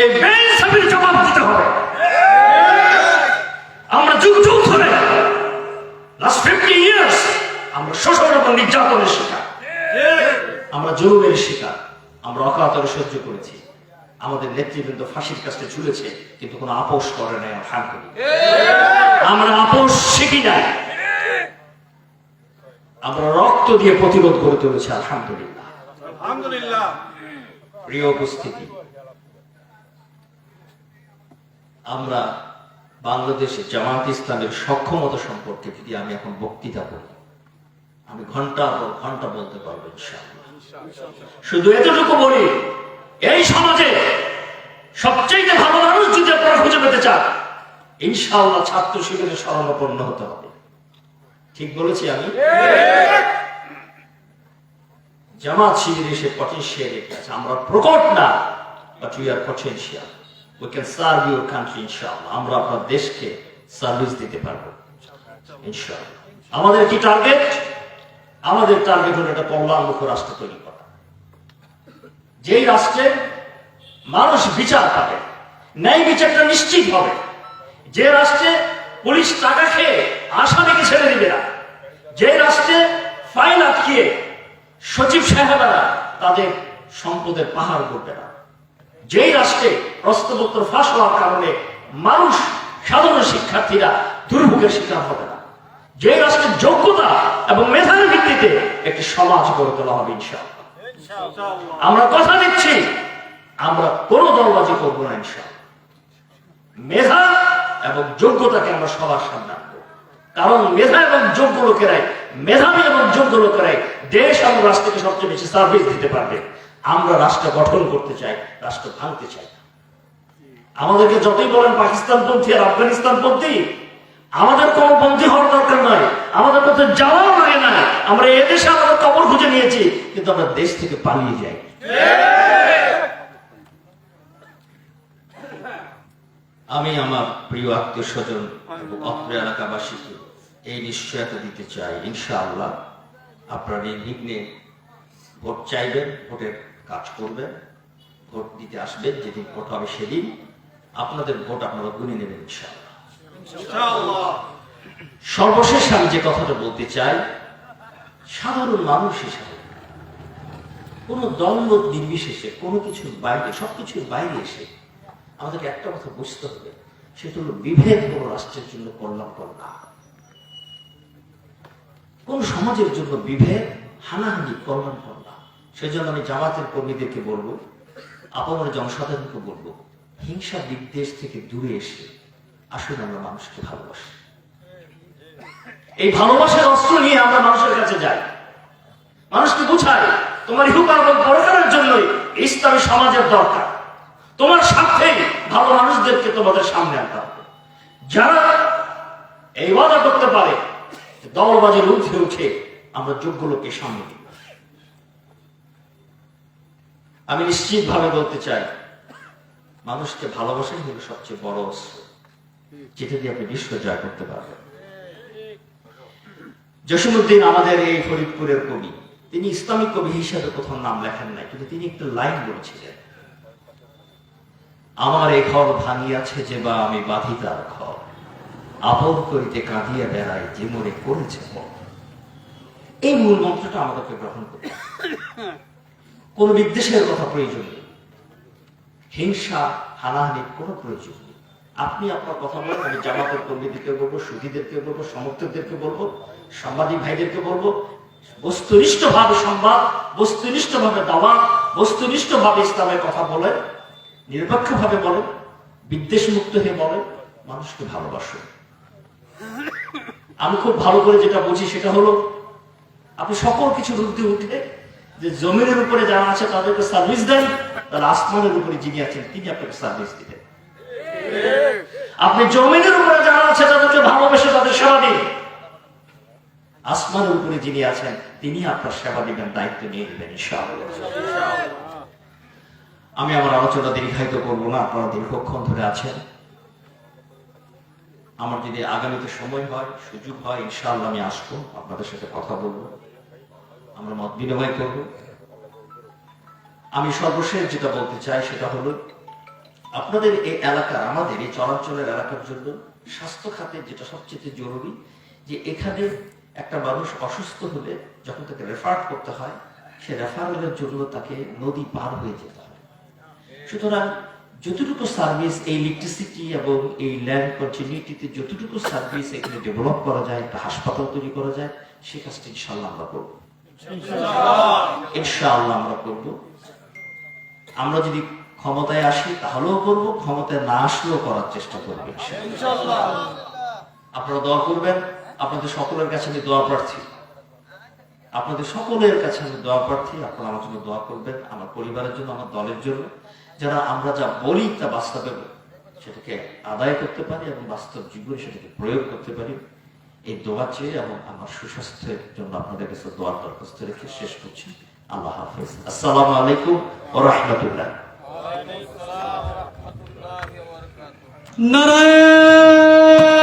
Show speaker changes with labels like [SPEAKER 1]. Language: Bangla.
[SPEAKER 1] এই বেইনসাফির জবাব দিতে হবে। আমরা যুগ যুগ ধরে লাস্ট ফিফটি ইয়ার্স আমরা শোষণ এবং নির্যাতনের শিকার। আমরা জুলুমের শিকার। আমরা অকাতরে সহ্য করেছি। আমাদের নেতৃবৃন্দ ফাঁসির কাছে ঝুলেছে কিন্তু কোনো আপোষ করে নাই আমরা আপোষ শিখি নাই। আমরা রক্ত দিয়ে প্রতিরোধ করে তুলেছি আলহামদুলিল্লাহ।
[SPEAKER 2] আলহামদুলিল্লাহ।
[SPEAKER 1] প্রিয় উপস্থিতি আমরা বাংলাদেশে জামাত ইসলামের সক্ষমতা সম্পর্কে যদি আমি এখন বক্তৃতা করি, আমি ঘণ্টা পর ঘণ্টা বলতে পারব শুধু এতটুকু বলি, এই সমাজে সবচেয়ে ভালো মানুষ যদি আপনারা খুঁজে পেতে চান, ইনশাআল্লাহ ছাত্র শিবিরের শরণাপন্ন হতে হবে। ঠিক বলেছি আমি? জামাত শিবির এসে পটেনশিয়াল আছে আমরা প্রকট না বাট উই আর পটেনশিয়াল দেশকে সার্ভিস দিতে পারব ইনশাআল্লাহ আমাদের টার্গেট হলো একটা রাষ্ট্র তৈরি করা। যেই রাষ্ট্রে মানুষ বিচার পাবে, ন্যায় বিচারটা নিশ্চিত হবে, যে রাষ্ট্রে পুলিশ টাকা খেয়ে আসামিকে ছেড়ে দিবে না, যে রাষ্ট্রে ফাইল আটকিয়ে সচিব সাহেবেরা তাদের সম্পদের পাহাড় করবে না যেই রাষ্ট্রে প্রশ্নপত্র ফাঁস হওয়ার কারণে মানুষ সাধারণ শিক্ষার্থীরা দুর্ভোগের শিকার হবে না। যে রাষ্ট্রের যোগ্যতা এবং মেধার ভিত্তিতে একটি সমাজ গড়ে তোলা হবে ইনশাআল্লাহ।
[SPEAKER 2] ইনশাআল্লাহ।
[SPEAKER 1] আমরা কথা দিচ্ছি আমরা কোন দলবাজি করব না ইনশাআল্লাহ। মেধা এবং যোগ্যতাকে আমরা সবার সামনে আনব। কারণ মেধা এবং যোগ্য লোকেরাই মেধাবী এবং যোগ্য লোকেরাই দেশ এবং রাষ্ট্রকে সবচেয়ে বেশি সার্ভিস দিতে পারবে। আমরা রাষ্ট্র গঠন করতে চাই, রাষ্ট্র ভাঙতে চাই আমাদেরকে যতই বলেন পাকিস্তান পন্থী আর আফগানিস্তান পন্থী আমাদের কোন পন্থী হওয়ার দরকার নয় আমাদের মধ্যে যাওয়াও লাগে না। আমরা এদেশে আমাদের কবর খুঁজে নিয়েছি, কিন্তু আমরা দেশ থেকে পালিয়ে যাই। আমি আমার প্রিয় আত্মীয় স্বজন অত্র এলাকাবাসীকে এই নিশ্চয়তা দিতে চাই, ইনশাআল্লাহ। আপনার নিগ্নে ভোট চাইবেন, ভোটের কাজ করবেন ভোট দিতে আসবেন যেদিন ভোট হবে সেদিন আপনাদের ভোট আপনারা গুনে নেবেন সর্বশেষ আমি যে কথাটা বলতে চাই সাধারণ মানুষ হিসাবে কোন দলমত নির্বিশেষে কোনো কিছুর বাইরে সবকিছুর বাইরে এসে আমাদেরকে একটা কথা বুঝতে হবে সেটা হলো বিভেদ কোন রাষ্ট্রের জন্য কল্যাণকর না। কোন সমাজের জন্য বিভেদ হানাহানি কল্যাণকর না। সেজন্য আমি জামাতের কর্মীদেরকে বলব আপনার জনসাধারণকে বলব হিংসা বিদ্বেষ থেকে দূরে এসে আসুন আমরা মানুষকে ভালোবাসি। এই ভালোবাসার অস্ত্র নিয়ে আমরা মানুষের কাছে যাই। মানুষকে বুঝাই, তোমার ইহুকার এবং পরকারের জন্যই ইসলামী সমাজের দরকার। তোমার স্বার্থেই ভালো মানুষদেরকে তোমাদের সামনে আনতে হবে। যারা এই ওয়াদা করতে পারে, দলবাজের ঊর্ধ্বে উঠে আমরা যোগ্য লোককে সামনে দিব আমি নিশ্চিত ভাবে বলতে চাই, মানুষকে ভালোবাসাই হলো সবচেয়ে বড় অস্ত্র, যেটা দিয়ে আপনি বিশ্ব জয় করতে পারবেন জসিমুদ্দিন আমাদের এই ফরিদপুরের কবি, তিনি ইসলামিক কবি হিসাবে কোথাও নাম লেখেন নাই, কিন্তু তিনি একটা লাইন বলেছিলেন, আমার এ ঘর ভাঙিয়াছে যে বা আমি বাঁধি তার ঘর আপন করিতে কাঁদিয়া বেড়াই যে মনে করেছে এই মূল মন্ত্রটা আমাদেরকে গ্রহণ করতে। কোন বিদ্বেষের কথা প্রয়োজন নেই। হিংসা হানাহানির কোনো প্রয়োজন নেই। আপনি আপনার কথা বলেন, আমি জামাতের কর্মীদেরকে বলব, সুধীদেরকে বলব, সমর্থকদেরকে বলব, সাংবাদিক ভাইদেরকে বলব বস্তুনিষ্ঠ ভাবে সংবাদ বস্তুনিষ্ঠ ভাবে দাওয়া বস্তুনিষ্ঠ ভাবে ইসলামের কথা বলেন নিরপেক্ষ ভাবে বলেন বিদ্বেষ মুক্ত হয়ে বলেন, মানুষকে ভালোবাসুন। আমি খুব ভালো করে যেটা বুঝি সেটা হলো, আপনি সকল কিছু ঊর্ধ্বে উঠে যে জমিনের উপরে যারা আছে তাদেরকে সার্ভিস দেন, তাহলে আসমানের উপরে যিনি আছেন, তিনি আপনাকে সার্ভিস দিবেন। আপনি জমিনের উপরে যারা আছে তাদেরকে ভালোবেসে তাদের সেবা দিন। আসমানের উপরে যিনি আছেন, তিনি আপনার সেবা দিবেন, দায়িত্ব নিয়ে নেবেন আমি আমার আলোচনা দীর্ঘায়িত করব না, আপনারা দীর্ঘক্ষণ ধরে আছেন। আমার যদি আগামীতে সময় হয়, সুযোগ হয়, ইনশাআল্লাহ আমি আসব, আপনাদের সাথে কথা বলব। আমরা মত বিনিময় করব। আমি সর্বশেষ যেটা বলতে চাই সেটা হলো, আপনাদের এই এলাকার আমাদের এই চলাচলের এলাকার জন্য স্বাস্থ্য খাতে যেটা সবচেয়ে জরুরি, যে এখানে একটা মানুষ অসুস্থ হলে যখন তাকে রেফার করতে হয়, সে রেফারেলের জন্য তাকে নদী পার হয়ে যেতে হয়। সুতরাং যতটুকু সার্ভিস এই ইলেকট্রিসিটি এবং এই ল্যান্ড কন্টিনিউটিতে যতটুকু সার্ভিস এখানে ডেভেলপ করা যায়, একটা হাসপাতাল তৈরি করা যায়, সে কাজটি ইনশাল্লাহ আমরা করব। ইনশাআল্লাহ আমরা করব। আমরা যদি ক্ষমতায় আসি, তাহলেও করব, ক্ষমতায় না আসলেও করার চেষ্টা করব আপনারা দোয়া করবেন, আপনাদের সকলের কাছে আমি দোয়া প্রার্থী। আপনাদের সকলের কাছে আমি দোয়া প্রার্থী, আপনারা আমার জন্য দোয়া করবেন, আমার পরিবারের জন্য, আমার দলের জন্য। যারা আমরা যা বলি, তা বাস্তবে সেটাকে আদায় করতে পারি এবং বাস্তব জীবনে সেটাকে প্রয়োগ করতে পারি। এই দোয়া চেয়ে এবং আমার সুস্বাস্থ্যের জন্য আপনাদের কাছে দোয়ার দরখাস্ত রেখে শেষ করছি। আল্লাহ হাফিজ। আসসালাম আলাইকুম ও রহমতুল্লাহ।
[SPEAKER 3] নারায়ণ!